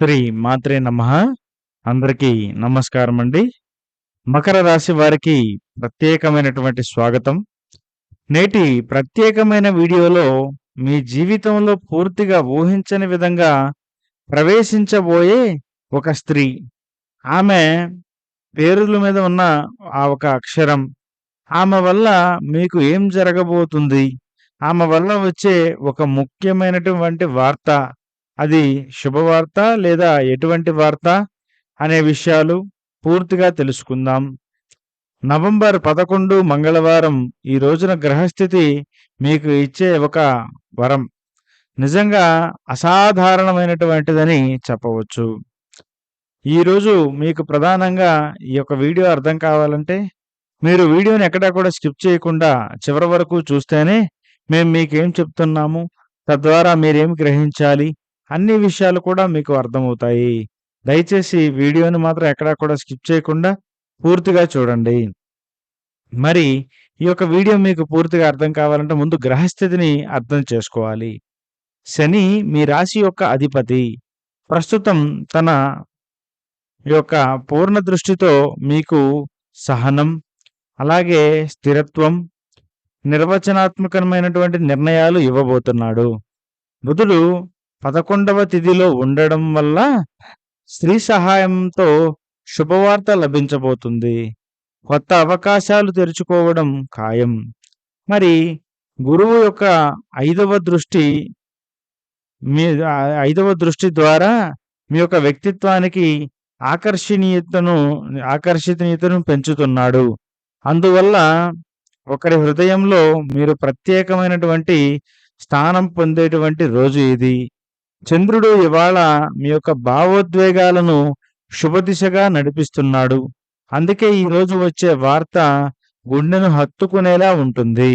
శ్రీ మాత్రే నమ. అందరికీ నమస్కారం అండి మకర రాశి వారికి ప్రత్యేకమైనటువంటి స్వాగతం. నేటి ప్రత్యేకమైన వీడియోలో మీ జీవితంలో పూర్తిగా ఊహించని విధంగా ప్రవేశించబోయే ఒక స్త్రీ. ఆమె పేరుల మీద ఉన్న ఆ ఒక అక్షరం. ఆమె వల్ల మీకు ఏం జరగబోతుంది? ఆమె వల్ల వచ్చే ఒక ముఖ్యమైనటువంటి వార్త అది శుభవార్త లేదా ఎటువంటి వార్త అనే విషయాలు పూర్తిగా తెలుసుకుందాం. నవంబర్ పదకొండు మంగళవారం ఈ రోజున గ్రహస్థితి మీకు ఇచ్చే ఒక వరం. నిజంగా అసాధారణమైనటువంటిదని చెప్పవచ్చు. ఈరోజు మీకు ప్రధానంగా ఈ యొక్క వీడియో అర్థం కావాలంటే మీరు వీడియోని ఎక్కడా కూడా స్కిప్ చేయకుండా చివరి వరకు చూస్తేనే మేము మీకేం చెప్తున్నాము తద్వారా మీరేం గ్రహించాలి అన్ని విషయాలు కూడా మీకు అర్థమవుతాయి. దయచేసి వీడియోని మాత్రం ఎక్కడా కూడా స్కిప్ చేయకుండా పూర్తిగా చూడండి. మరి ఈ యొక్క వీడియో మీకు పూర్తిగా అర్థం కావాలంటే ముందు గ్రహస్థితిని అర్థం చేసుకోవాలి. శని మీ రాశి యొక్క అధిపతి. ప్రస్తుతం తన యొక్క పూర్ణ దృష్టితో మీకు సహనం అలాగే స్థిరత్వం నిర్వచనాత్మకమైనటువంటి నిర్ణయాలు ఇవ్వబోతున్నాడు. బుధుడు పదకొండవ తిథిలో ఉండడం వల్ల స్త్రీ సహాయంతో శుభవార్త లభించబోతుంది. కొత్త అవకాశాలు తెరుచుకోవడం ఖాయం. మరి గురువు యొక్క ఐదవ దృష్టి మీ ఐదవ దృష్టి ద్వారా మీ యొక్క వ్యక్తిత్వానికి ఆకర్షణీయతను ఆకర్షణీయతను పెంచుతున్నాడు. అందువల్ల ఒకరి హృదయంలో మీరు ప్రత్యేకమైనటువంటి స్థానం పొందేటువంటి రోజు ఇది. చంద్రుడు ఇవాళ మీ యొక్క భావోద్వేగాలను శుభదిశగా నడిపిస్తున్నాడు. అందుకే ఈరోజు వచ్చే వార్త గుండెను హత్తుకునేలా ఉంటుంది.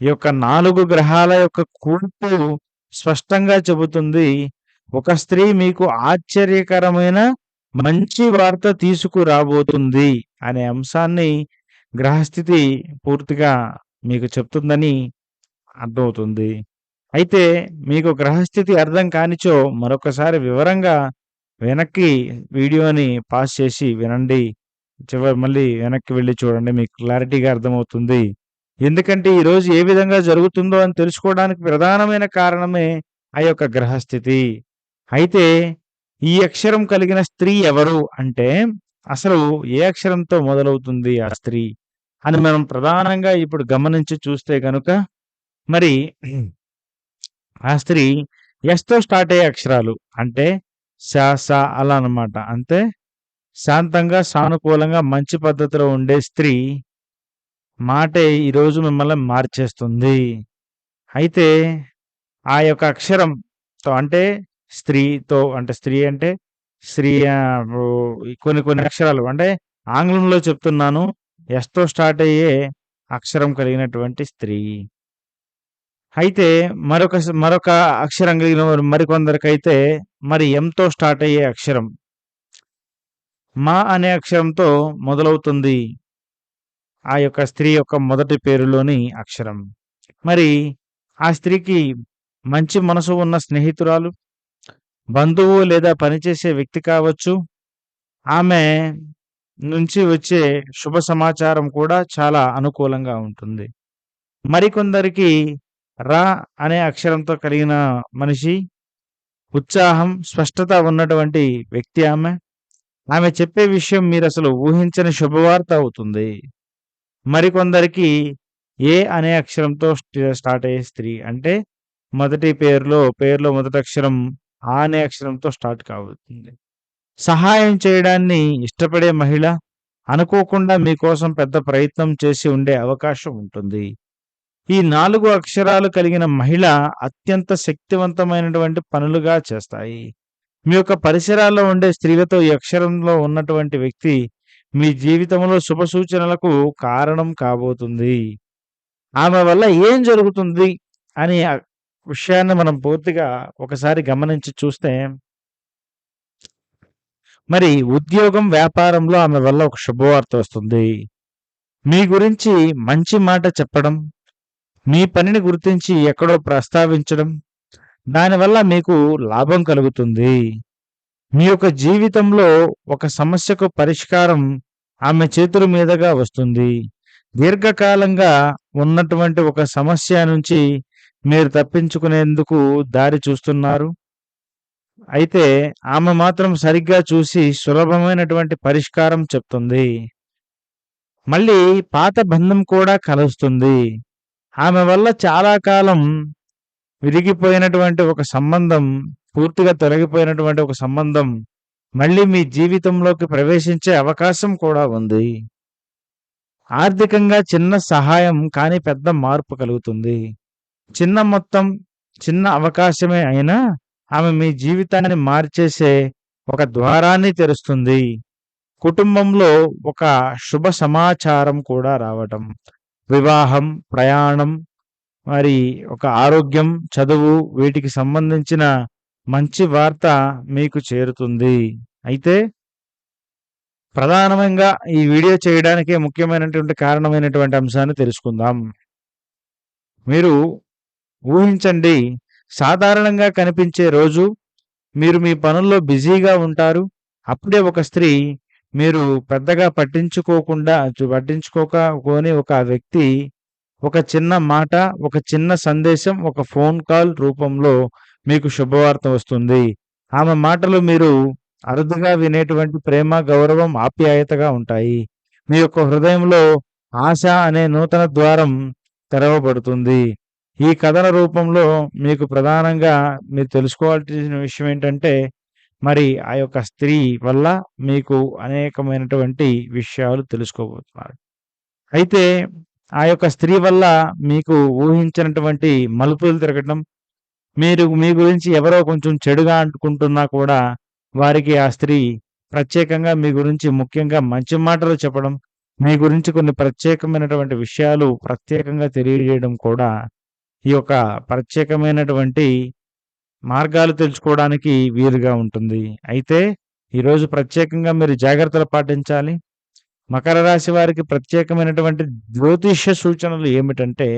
ఈ యొక్క నాలుగు గ్రహాల యొక్క కూర్పు స్పష్టంగా చెబుతుంది. ఒక స్త్రీ మీకు ఆశ్చర్యకరమైన మంచి వార్త తీసుకురాబోతుంది అనే అంశాన్ని గ్రహస్థితి పూర్తిగా మీకు చెప్తుందని అర్థమవుతుంది. అయితే మీకు గ్రహస్థితి అర్థం కానిచో మరొకసారి వివరంగా వెనక్కి వీడియోని పాస్ చేసి వినండి. చివరి మళ్ళీ వెనక్కి వెళ్ళి చూడండి మీకు క్లారిటీగా అర్థమవుతుంది. ఎందుకంటే ఈరోజు ఏ విధంగా జరుగుతుందో అని తెలుసుకోవడానికి ప్రధానమైన కారణమే ఆ యొక్క గ్రహస్థితి. అయితే ఈ అక్షరం కలిగిన స్త్రీ ఎవరు అంటే అసలు ఏ అక్షరంతో మొదలవుతుంది ఆ స్త్రీ అని మనం ప్రధానంగా ఇప్పుడు గమనించి చూస్తే కనుక మరి ఆ స్త్రీ ఎస్తో స్టార్ట్ అయ్యే అక్షరాలు అంటే స స అలా అనమాట అంతే శాంతంగా సానుకూలంగా మంచి పద్ధతిలో ఉండే స్త్రీ మాటే ఈరోజు మిమ్మల్ని మార్చేస్తుంది. అయితే ఆ యొక్క అక్షరంతో అంటే స్త్రీతో అంటే స్త్రీ అంటే స్త్రీ కొన్ని కొన్ని అక్షరాలు అంటే ఆంగ్లంలో చెప్తున్నాను ఎస్తో స్టార్ట్ అయ్యే అక్షరం కలిగినటువంటి స్త్రీ. అయితే మరొక మరొక అక్షరం కలిగిన మరికొందరికైతే మరి ఎంతో స్టార్ట్ అయ్యే అక్షరం. మా అనే అక్షరంతో మొదలవుతుంది ఆ యొక్క స్త్రీ యొక్క మొదటి పేరులోని అక్షరం. మరి ఆ స్త్రీకి మంచి మనసు ఉన్న స్నేహితురాలు బంధువు లేదా పనిచేసే వ్యక్తి కావచ్చు. ఆమె నుంచి వచ్చే శుభ సమాచారం కూడా చాలా అనుకూలంగా ఉంటుంది. మరికొందరికి రా అనే అక్షరంతో కలిగిన మనిషి ఉత్సాహం స్పష్టత ఉన్నటువంటి వ్యక్తి ఆమె. ఆమె చెప్పే విషయం మీరు అసలు ఊహించని శుభవార్త అవుతుంది. మరికొందరికి ఏ అనే అక్షరంతో స్టార్ట్ అయ్యే స్త్రీ అంటే మొదటి పేరులో పేరులో మొదటి అక్షరం ఆ అనే అక్షరంతో స్టార్ట్ కావుతుంది. సహాయం చేయడాన్ని ఇష్టపడే మహిళ అనుకోకుండా మీకోసం పెద్ద ప్రయత్నం చేసి ఉండే అవకాశం ఉంటుంది. ఈ నాలుగు అక్షరాలు కలిగిన మహిళ అత్యంత శక్తివంతమైనటువంటి పనులుగా చేస్తాయి. మీ యొక్క పరిసరాల్లో ఉండే స్త్రీలతో ఈ అక్షరంలో ఉన్నటువంటి వ్యక్తి మీ జీవితంలో శుభ సూచనలకు కారణం కాబోతుంది. ఆమె వల్ల ఏం జరుగుతుంది అని విషయాన్ని మనం పూర్తిగా ఒకసారి గమనించి చూస్తే మరి ఉద్యోగం వ్యాపారంలో ఆమె వల్ల ఒక శుభవార్త వస్తుంది. మీ గురించి మంచి మాట చెప్పడం మీ పనిని గుర్తించి ఎక్కడో ప్రస్తావించడం దానివల్ల మీకు లాభం కలుగుతుంది మీ యొక్క జీవితంలో ఒక సమస్యకు పరిష్కారం ఆమె చేతుల మీదుగా వస్తుంది. దీర్ఘకాలంగా ఉన్నటువంటి ఒక సమస్య నుంచి మీరు తప్పించుకునేందుకు దారి చూస్తున్నారు. అయితే ఆమె మాత్రం సరిగ్గా చూసి సులభమైనటువంటి పరిష్కారం చెప్తుంది. మళ్ళీ పాత బంధం కూడా కలుస్తుంది. ఆమె వల్ల చాలా కాలం విరిగిపోయినటువంటి ఒక సంబంధం, పూర్తిగా తొలగిపోయినటువంటి ఒక సంబంధం మళ్ళీ మీ జీవితంలోకి ప్రవేశించే అవకాశం కూడా ఉంది. ఆర్థికంగా చిన్న సహాయం కానీ పెద్ద మార్పు కలుగుతుంది. చిన్న మొత్తం, చిన్న అవకాశమే అయినా ఆమె మీ జీవితాన్ని మార్చేసే ఒక ద్వారాన్ని తెరుస్తుంది. కుటుంబంలో ఒక శుభ సమాచారం కూడా రావటం. వివాహం, ప్రయాణం, మరి ఒక ఆరోగ్యం, చదువు వీటికి సంబంధించిన మంచి వార్త మీకు చేరుతుంది. అయితే ప్రధానంగా ఈ వీడియో చేయడానికి ముఖ్యమైనటువంటి కారణమైనటువంటి అంశాన్ని తెలుసుకుందాం. మీరు ఊహించండి సాధారణంగా కనిపించే రోజు. మీరు మీ పనుల్లో బిజీగా ఉంటారు. అప్పుడే ఒక స్త్రీ మీరు పెద్దగా పట్టించుకోకుండా పట్టించుకోకపోని ఒక వ్యక్తి ఒక చిన్న మాట, ఒక చిన్న సందేశం, ఒక ఫోన్ కాల్ రూపంలో మీకు శుభవార్త వస్తుంది. ఆమె మాటలు మీరు అరుదుగా వినేటువంటి ప్రేమ, గౌరవం, ఆప్యాయతగా ఉంటాయి. మీ యొక్క హృదయంలో ఆశ అనే నూతన ద్వారం తెరవబడుతుంది. ఈ కథన రూపంలో మీకు ప్రధానంగా మీరు తెలుసుకోవాల్సిన విషయం ఏంటంటే మరి ఆ యొక్క స్త్రీ వల్ల మీకు అనేకమైనటువంటి విషయాలు తెలుసుకోబోతున్నారు. అయితే ఆ యొక్క స్త్రీ వల్ల మీకు ఊహించినటువంటి మలుపులు తిరగటం, మీరు మీ గురించి ఎవరో కొంచెం చెడుగా అనుకుంటున్నా కూడా వారికి ఆ స్త్రీ ప్రత్యేకంగా మీ గురించి ముఖ్యంగా మంచి మాటలు చెప్పడం, మీ గురించి కొన్ని ప్రత్యేకమైనటువంటి విషయాలు ప్రత్యేకంగా తెలియజేయడం కూడా ఈ యొక్క ప్రత్యేకమైనటువంటి మార్గాలు తెలుసుకోవడానికి వీలుగా ఉంటుంది. అయితే ఈరోజు ప్రత్యేకంగా మీరు జాగ్రత్తలు పాటించాలి. మకర రాశి వారికి ప్రత్యేకమైనటువంటి జ్యోతిష్య సూచనలు ఏమిటంటే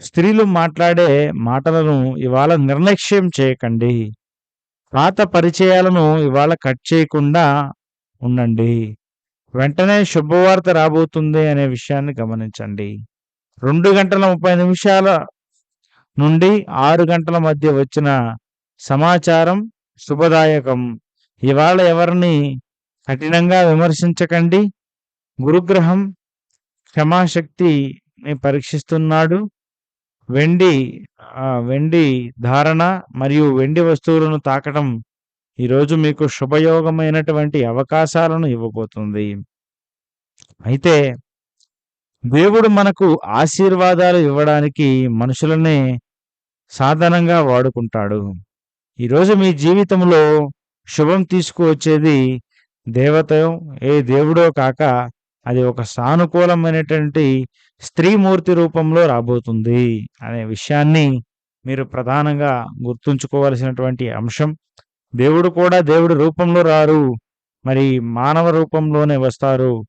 స్త్రీలు మాట్లాడే మాటలను ఇవాళ నిర్లక్ష్యం చేయకండి. పాత పరిచయాలను ఇవాళ కట్ చేయకుండా ఉండండి. వెంటనే శుభవార్త రాబోతుంది అనే విషయాన్ని గమనించండి. రెండు గంటల 30 నిమిషాల నుండి ఆరు గంటల మధ్య వచ్చిన సమాచారం శుభదాయకం. ఇవాళ ఎవరిని కఠినంగా విమర్శించకండి. గురుగ్రహం క్షమాశక్తిని పరీక్షిస్తున్నాడు. వెండి వెండి ధారణ మరియు వెండి వస్తువులను తాకటం ఈరోజు మీకు శుభయోగమైనటువంటి అవకాశాలను ఇవ్వబోతుంది. అయితే దేవుడు మనకు ఆశీర్వాదాలు ఇవ్వడానికి మనుషులనే సాధనంగా వాడుకుంటాడు. ఈరోజు మీ జీవితంలో శుభం తీసుకువచ్చేది దేవత ఏ దేవుడో కాక అది ఒక సానుకూలమైనటువంటి స్త్రీమూర్తి రూపంలో రాబోతుంది అనే విషయాన్ని మీరు ప్రధానంగా గుర్తుంచుకోవాల్సినటువంటి అంశం. దేవుడు కూడా దేవుడి రూపంలో రారు. మరి మానవ రూపంలోనే వస్తారు.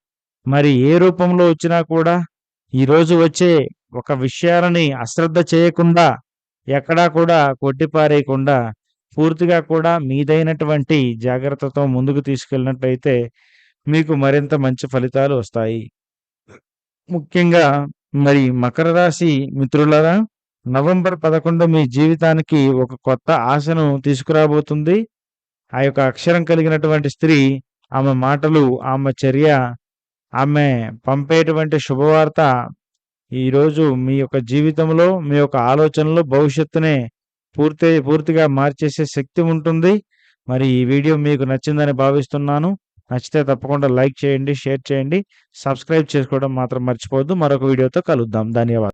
మరి ఏ రూపంలో వచ్చినా కూడా ఈరోజు వచ్చే ఒక విషయాలని అశ్రద్ధ చేయకుండా, ఎక్కడా కూడా కొట్టిపారేయకుండా, పూర్తిగా కూడా మీదైనటువంటి జాగ్రత్తతో ముందుకు తీసుకెళ్ళినట్లయితే మీకు మరింత మంచి ఫలితాలు వస్తాయి. ముఖ్యంగా మరి మకర రాశి మిత్రులరా నవంబర్ 11 మీ జీవితానికి ఒక కొత్త ఆశను తీసుకురాబోతుంది. ఆ యొక్క అక్షరం కలిగినటువంటి స్త్రీ, ఆమె మాటలు, ఆమె చర్య, ఆమె పంపేటువంటి శుభవార్త ఈరోజు మీ యొక్క జీవితంలో, మీ యొక్క ఆలోచనలో భవిష్యత్తునే పూర్తి పూర్తిగా మార్చేసే శక్తి ఉంటుంది. మరి ఈ వీడియో మీకు నచ్చిందని భావిస్తున్నాను. నచ్చితే తప్పకుండా లైక్ చేయండి, షేర్ చేయండి, సబ్స్క్రైబ్ చేసుకోవడం మాత్రం మర్చిపోవద్దు. మరొక వీడియోతో కలుద్దాం. ధన్యవాదాలు.